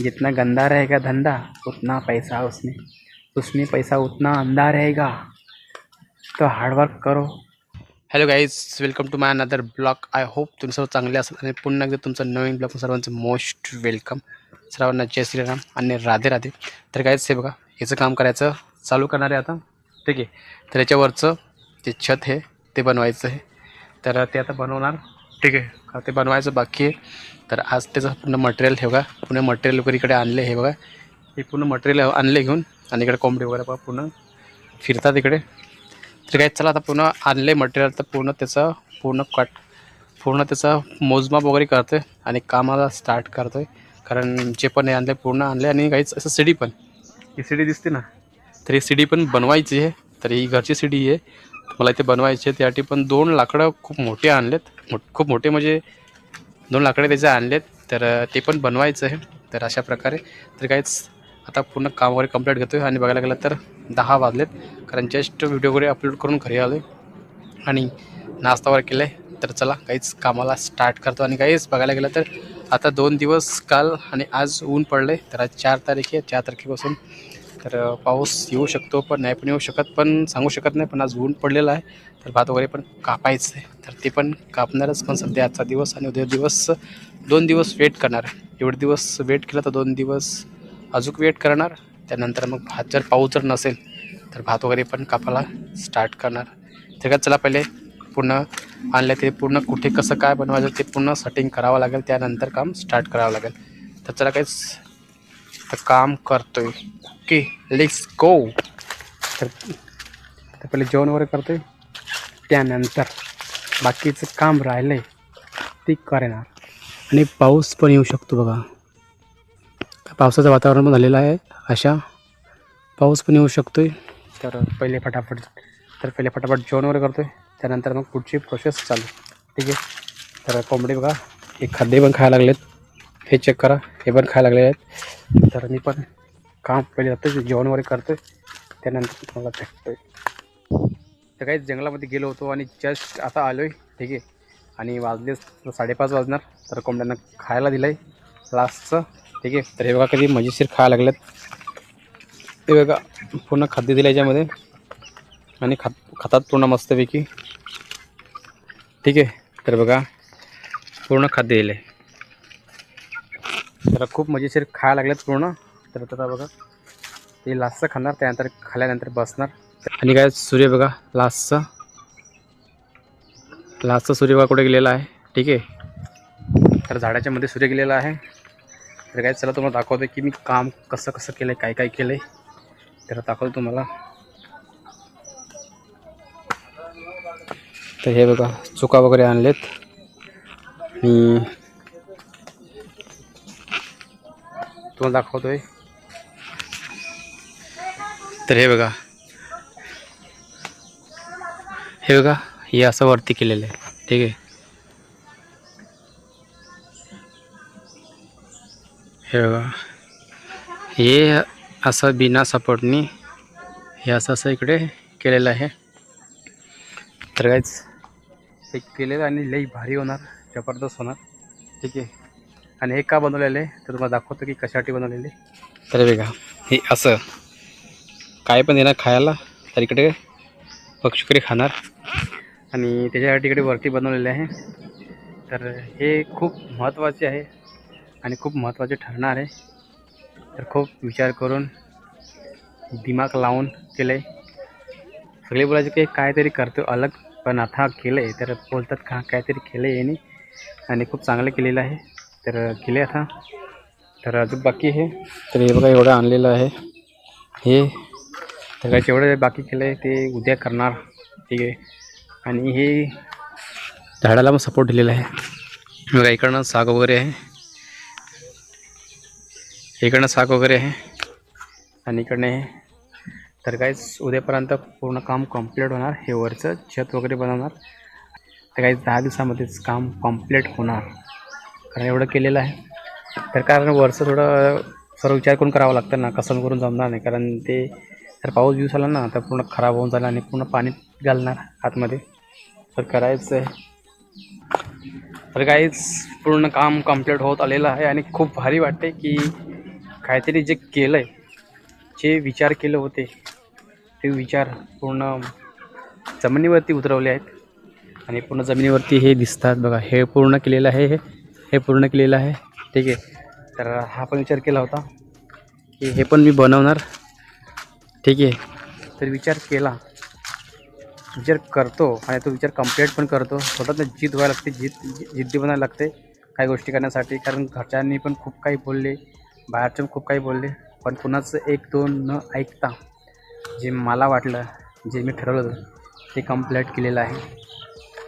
जितना गंदा रहेगा धंधा उतना पैसा उसमें। उसमें पैसा उतना अंधा रहेगा। तो हार्डवर्क करो। Hello guys welcome to my another blog I hope तुम्ही सर्व चांगले असाल आणि पुन्हा एकदा तुमचं नवीन ब्लॉग सर्वांचं मोस्ट वेलकम सर्वांना जय श्रीराम आणि राधे राधे. तर गाईज हे बघा याचं काम करायचं चालू करणार आहे आता. ठीक आहे? तर याच्यावरचं जे छत आहे ते बनवायचं आहे. तर ते आता बनवणार. ठीक आहे? का ते बनवायचं बाकी आहे. तर आज त्याचं पूर्ण मटेरियल हे बघा. पूर्ण मटेरियल वगैरे इकडे आणले हे बघा. हे पूर्ण मटेरियल आणले घेऊन. आणि इकडे कोंबडी वगैरे बघा पूर्ण फिरतात इकडे. तर काय चला आता पूर्ण आणले मटेरियल तर पूर्ण त्याचं पूर्ण कट पूर्ण त्याचं मोजमाप वगैरे करतो आहे आणि कामाला स्टार्ट करतो आहे कारण जे पण हे आणले पूर्ण आणले. आणि काहीच असं सिडी पण. ही सिडी दिसते ना? तर ही सिडी पण बनवायची आहे. तर ही घरची सिडी आहे. मला इथे बनवायचे आहेत. त्यासाठी पण दोन लाकडं खूप मोठे आणलेत. मो खूप मोठे म्हणजे दोन लाकडे त्याचे आणलेत. तर ते पण बनवायचं आहे. तर अशा प्रकारे. तर काहीच आता पूर्ण काम वगैरे कंप्लीट घेतो आहे आणि बघायला गेलं तर दहा वाजलेत. कारण जस्ट व्हिडिओ वगैरे अपलोड करून घरी आलो आहे आणि नाश्ता वगैरे केलं आहे तर चला काहीच कामाला स्टार्ट करतो. आणि काहीच बघायला गेलं तर आता दोन दिवस काल आणि आज ऊन पडले तर आज चार तारीख आहे. चार तारखेपासून तर पाऊस येऊ शकतो पण नाही पण येऊ शकत पण सांगू शकत नाही पण आज ऊन पडलेला आहे. तर भात वगैरे पण कापायचं आहे तर ते पण कापणारच पण सध्या आजचा दिवस आणि उद्या दिवस दोन दिवस वेट करणार. एवढे दिवस वेट केलं तर दोन दिवस अजून वेट करणार. त्यानंतर मग भात जर पाऊस जर नसेल तर भात वगैरे पण कापायला स्टार्ट करणार. तर चला पहिले पूर्ण आणलं ते पूर्ण कुठे कसं काय बनवायचं ते पूर्ण सेटिंग करावं लागेल. त्यानंतर काम स्टार्ट करावं लागेल. तर चला काहीच काम करतोय. ओके लेट्स गो तर पहिले जेवण वगैरे करतोय. त्यानंतर बाकीचं काम राहिलं आहे ते करणार. आणि पाऊस पण येऊ शकतो बघा. पावसाचं वातावरण पण झालेलं आहे अशा. पाऊस पण येऊ शकतो आहे तर पहिले फटाफट तर पहिले फटाफट जेवण वगैरे करतो आहे त्यानंतर मग पुढची प्रोसेस चालू. ठीक आहे? तर कोंबडी बघा हे खाद्य पण खायला लागलेत. हे चेक करा. हे पण खायला लागले आहेत. तर मी पण काम पहिले जातो जेवण वगैरे करतोय त्यानंतर तुम्हाला भेटतोय. तर काही जंगलामध्ये गेलो होतो आणि जस्ट आता आलो आहे ठीक आहे. आणि वाजले साडेपाच वाजणार तर कोंबड्यांना खायला दिलं आहे लास्टचं ठीक आहे. तर हे बघा कधी मजेशीर खायला लागल्यात ते बघा पूर्ण खाद्य दिलं याच्यामध्ये. आणि खात खातात पूर्ण मस्तपैकी. ठीक आहे. तर बघा पूर्ण खाद्य दिलं आहे त्याला खूप मजेशीर खायला लागलेत पूर्ण. तर आता बघा ते लास्टचं खाणार त्यानंतर खाल्यानंतर बसणार. आणि काय सूर्य बघा लास्टचा. लास्टचा सूर्य बघा कुठे गेलेला आहे. ठीक आहे. तर झाडाच्या मध्ये सूर्य गेलेला आहे. तर काय चला तुम्हाला दाखवतो की मी काम कसं कसं केलं आहे काय काय केलं आहे तर दाखवतो तुम्हाला. तर हे बघा चुका वगैरे आणलेत. आणि तुम्हाला दाखवतोय. तर हे बघा. हे बघा हे असं वरती केलेलं आहे. ठीक आहे. हे बघा. हे असं बिना सपोर्टनी हे असं असं इकडे केलेलं आहे. तर काहीच हे केलेलं आणि लई भारी होणार. जबरदस्त होणार. ठीक आहे. आणि हे का बनवलेलं आहे? तर तुम्हाला दाखवतो की कशासाठी बनवलेले तर बघा हे असं. काय पण देणार खायला तर इकडे पक्षीकडे खाणार. आणि त्याच्यासाठी इकडे वरती बनवलेले आहे. तर हे खूप महत्त्वाचे आहे आणि खूप महत्त्वाचे ठरणार आहे. तर खूप विचार करून दिमाग लावून केलं आहे सगळे बोलायचे की काहीतरी करतो अलग पण आता केलं आहे तर बोलतात का काहीतरी केलं आहे आणि खूप चांगलं केलेलं आहे. तर केले आता. तर अजून बाकी आहे. तर हे बघा एवढं आणलेलं आहे. हे तर काय जेवढं बाकी केलं आहे ते उद्या करणार. ठीक आहे. आणि हे झाडाला पण सपोर्ट दिलेला आहे. बघा इकडनं साग वगैरे आहे. इकडनं साग वगैरे आहे. आणि इकडनं हे. तर काहीच उद्यापर्यंत पूर्ण काम कंप्लीट होणार. हे वरचं छत वगैरे बनवणार. तर काही दहा दिवसामध्येच काम कंप्लीट होणार. कारण एवढं केलेलं आहे. तर कारण वरचं थोडं सर्व विचार करून करावं लागतं ना कसं करून जमणार नाही. कारण ते जर पाऊस दिवस आला ना तर पूर्ण खराब होऊन जाणार आणि पूर्ण पाणी घालणार आतमध्ये. तर करायचं आहे. तर काहीच पूर्ण काम कंप्लीट होत आलेलं आहे आणि खूप भारी वाटते की काहीतरी जे केलं आहे जे विचार केले होते ते विचार पूर्ण जमिनीवरती उतरवले आहेत. आणि पूर्ण जमिनीवरती हे दिसतात बघा हे पूर्ण केलेलं आहे हे. हे पूर्ण केलेलं आहे. ठीक आहे. तर हा पण विचार केला होता की हे पण मी बनवणार. ठीक आहे. तर विचार केला. विचार करतो आणि तो विचार कंप्लीट पण करतो. स्वतःच जिद व्हायला लागते. जिद जिद्दी बनायला लागते. काही गोष्टी करण्यासाठी. कारण घरच्यांनी पण खूप काही बोलले. बाहेरचे पण खूप काही बोलले. पण कुणाचं एक दोन न ऐकता जे मला वाटलं जे मी ठरवलं होतं ते कंप्लीट केलेलं आहे.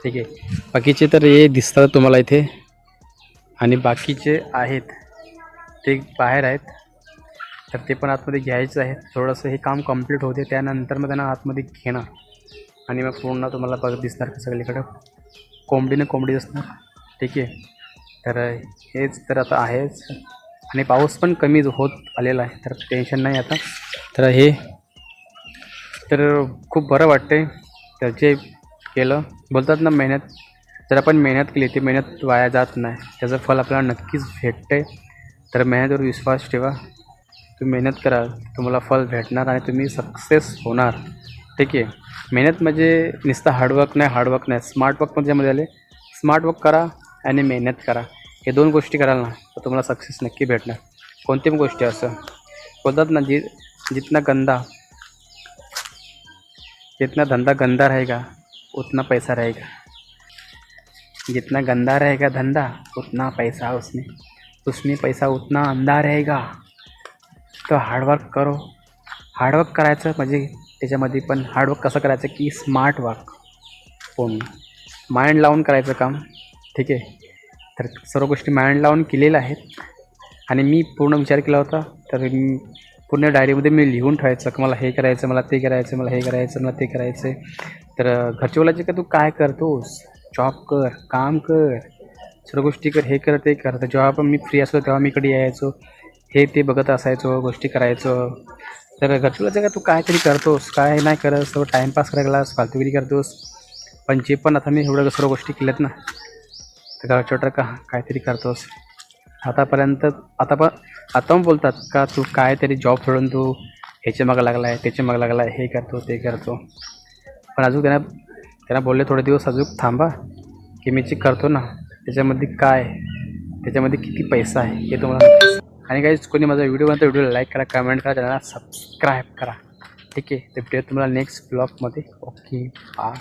ठीक आहे. बाकीचे तर हे दिसतात तुम्हाला इथे. आणि बाकीचे आहेत ते बाहेर आहेत तर ते पण आतमध्ये घ्यायचं आहे थोडंसं हे काम कंप्लीट होते त्यानंतर मग त्यांना आतमध्ये घेणं आणि मग पूर्ण तुम्हाला बघ दिसणार का सगळीकडं. कोंबडीनं कोंबडी असणार ठीक आहे. तर हेच तर आता आहेच. आणि पाऊस पण कमी होत आलेला आहे तर टेन्शन नाही आता. तर हे तर खूप बरं वाटते तर जे केलं बोलतात ना मेहनत जर आपण मेहनत केली ती मेहनत वाया जात नाही. त्याचं फल आपल्याला नक्कीच भेटते. तर मेहनतीवर विश्वास ठेवा. तुम्ही मेहनत करा तुम्हाला फल भेटणार आणि तुम्ही सक्सेस होणार. ठीक आहे? मेहनत म्हणजे नुसतं हार्डवर्क नाही हार्डवर्क नाही. स्मार्ट वर्क त्यामध्ये आले. स्मार्ट वर्क करा आणि मेहनत करा. हे दोन गोष्टी कराल ना तर तुम्हाला सक्सेस नक्की भेटणार. कोणती पण गोष्टी असं. बोलतात ना जी जितना गंदा जितना धंदा गंदा रहेगा उतना पैसा रहेगा. जितना गंदा रहेगा धंधा उतना पैसा उसमें। उसमें पैसा उतना अंधा रहेगा। तो हार्डवर्क करो। हार्डवर्क करायचं म्हणजे त्याच्यामध्ये पण हार्डवर्क कसं करायचं की स्मार्ट वर्क पूर्ण. माइंड लावून करायचं काम. ठीक आहे? तर सर्व गोष्टी माइंड लावून केलेल्या आहेत. आणि मी पूर्ण विचार केला होता. तर मी पूर्ण डायरीमध्ये मी लिहून ठेवायचं की मला हे करायचं मला ते करायचं मला हे करायचं मला ते करायचं. तर घरचे का तू काय करतोस? जॉब कर काम कर. सर्व गोष्टी कर हे कर ते कर. तर जेव्हा पण मी फ्री असलो तेव्हा मी इकडे यायचो. हे ते बघत असायचो गोष्टी करायचो. तर घरचे जगा का तू काहीतरी करतोस काय नाही करत सर्व टाईमपास करायलास फालतूगिरी करतोस. पण जे पण आता मी एवढं सर्व गोष्टी केल्यात ना तर घरच्या का काहीतरी करतोस. आतापर्यंत आता पण आता पण बोलतात का तू काहीतरी जॉब सोडून तू ह्याच्या मागं लागला आहे त्याच्या मागं लागला आहे हे करतो ते करतो. पण अजून त्यांना त्यांना बोलले थोडे दिवस अजून थांबा की मी जे करतो ना त्याच्यामध्ये काय त्याच्यामध्ये किती पैसा आहे हे तुम्हाला आणि काहीच कोणी माझा व्हिडिओ बनतो व्हिडिओला लाईक करा कमेंट करा चॅनलला सबस्क्राईब करा. ठीक आहे? तर भेटूया तुम्हाला नेक्स्ट ब्लॉगमध्ये ओके बाय